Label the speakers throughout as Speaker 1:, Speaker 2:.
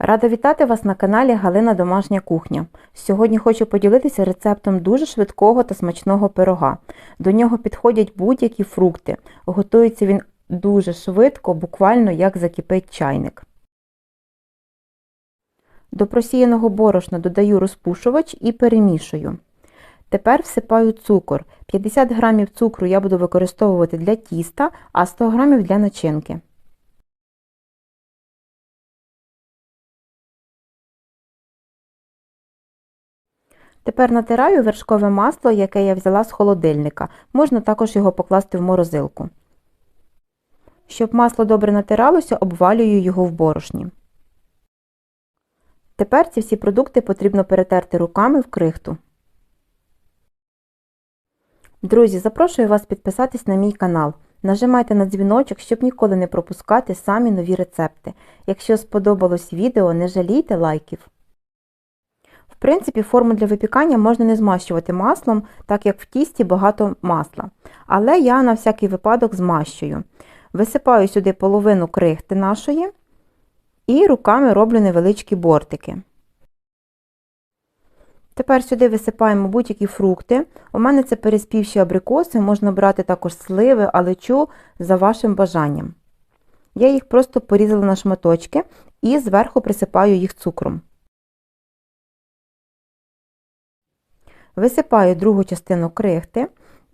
Speaker 1: Рада вітати вас на каналі Галина Домашня кухня. Сьогодні хочу поділитися рецептом дуже швидкого та смачного пирога. До нього підходять будь-які фрукти. Готується він дуже швидко, буквально як закипить чайник. До просіяного борошна додаю розпушувач і перемішую. Тепер всипаю цукор. 50 г цукру я буду використовувати для тіста, а 100 г для начинки. Тепер натираю вершкове масло, яке я взяла з холодильника. Можна також його покласти в морозилку. Щоб масло добре натиралося, обвалюю його в борошні. Тепер ці всі продукти потрібно перетерти руками в крихту. Друзі, запрошую вас підписатись на мій канал. Нажимайте на дзвіночок, щоб ніколи не пропускати самі нові рецепти. Якщо сподобалось відео, не жалійте лайків. В принципі, форму для випікання можна не змащувати маслом, так як в тісті багато масла. Але я на всякий випадок змащую. Висипаю сюди половину крихти нашої і руками роблю невеличкі бортики. Тепер сюди висипаємо будь-які фрукти. У мене це переспівші абрикоси, можна брати також сливи, алечу за вашим бажанням. Я їх просто порізала на шматочки і зверху присипаю їх цукром. Висипаю другу частину крихти.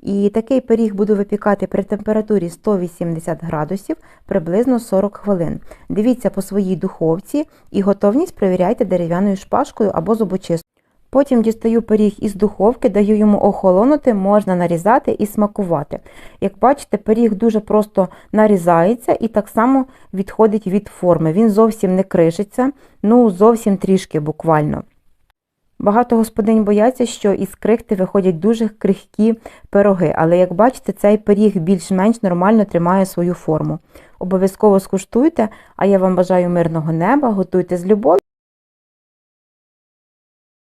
Speaker 1: І такий пиріг буду випікати при температурі 180 градусів приблизно 40 хвилин. Дивіться по своїй духовці і готовність перевіряйте дерев'яною шпажкою або зубочисткою. Потім дістаю пиріг із духовки, даю йому охолонути, можна нарізати і смакувати. Як бачите, пиріг дуже просто нарізається і так само відходить від форми. Він зовсім не кришиться, ну зовсім трішки буквально. Багато господинь бояться, що із крихти виходять дуже крихкі пироги, але як бачите, цей пиріг більш-менш нормально тримає свою форму. Обов'язково скуштуйте, а я вам бажаю мирного неба, готуйте з любов'ю.